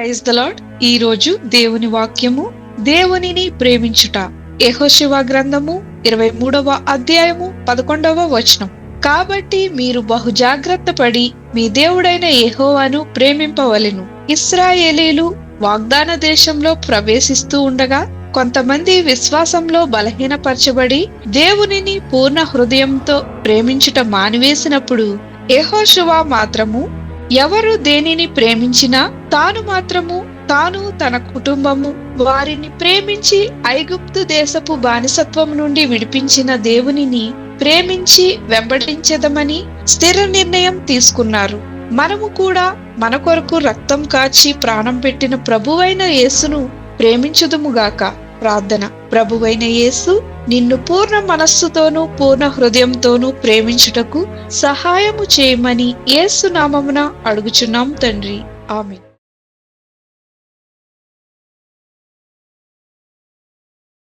Praise the lord ఈ రోజు దేవుని వాక్యము దేవునిని ప్రేమించుట. యహోశివ గ్రంథము ఇరవై మూడవ అధ్యాయము పదకొండవ వచనం. కాబట్టి మీరు బహు జాగ్రత్త పడి మీ దేవుడైన యహోవాను ప్రేమింపవలెను. ఇస్రాయేలీలు వాగ్దాన దేశంలో ప్రవేశిస్తూ ఉండగా కొంతమంది విశ్వాసంలో బలహీనపరచబడి దేవునిని పూర్ణ హృదయంతో ప్రేమించుట మానివేసినప్పుడు యహోశివ మాత్రము ఎవరు దేనిని ప్రేమించినా తాను మాత్రము తాను తన కుటుంబము వారిని ప్రేమించి ఐగుప్తు దేశపు బానిసత్వం నుండి విడిపించిన దేవునిని ప్రేమించి వెంబడించదమని స్థిర నిర్ణయం తీసుకున్నారు. మనము కూడా మన కొరకు రక్తం కాచి ప్రాణం పెట్టిన ప్రభువైన యేసును ప్రేమించుదుముగాక ప్రార్థన. ప్రభువైన యేసు నిన్ను పూర్ణ మనస్సుతోనూ పూర్ణ హృదయంతోనూ ప్రేమించుటకు సహాయము చేయమని ఏసునామమున అడుగుచున్నాం తండ్రి. ఆమె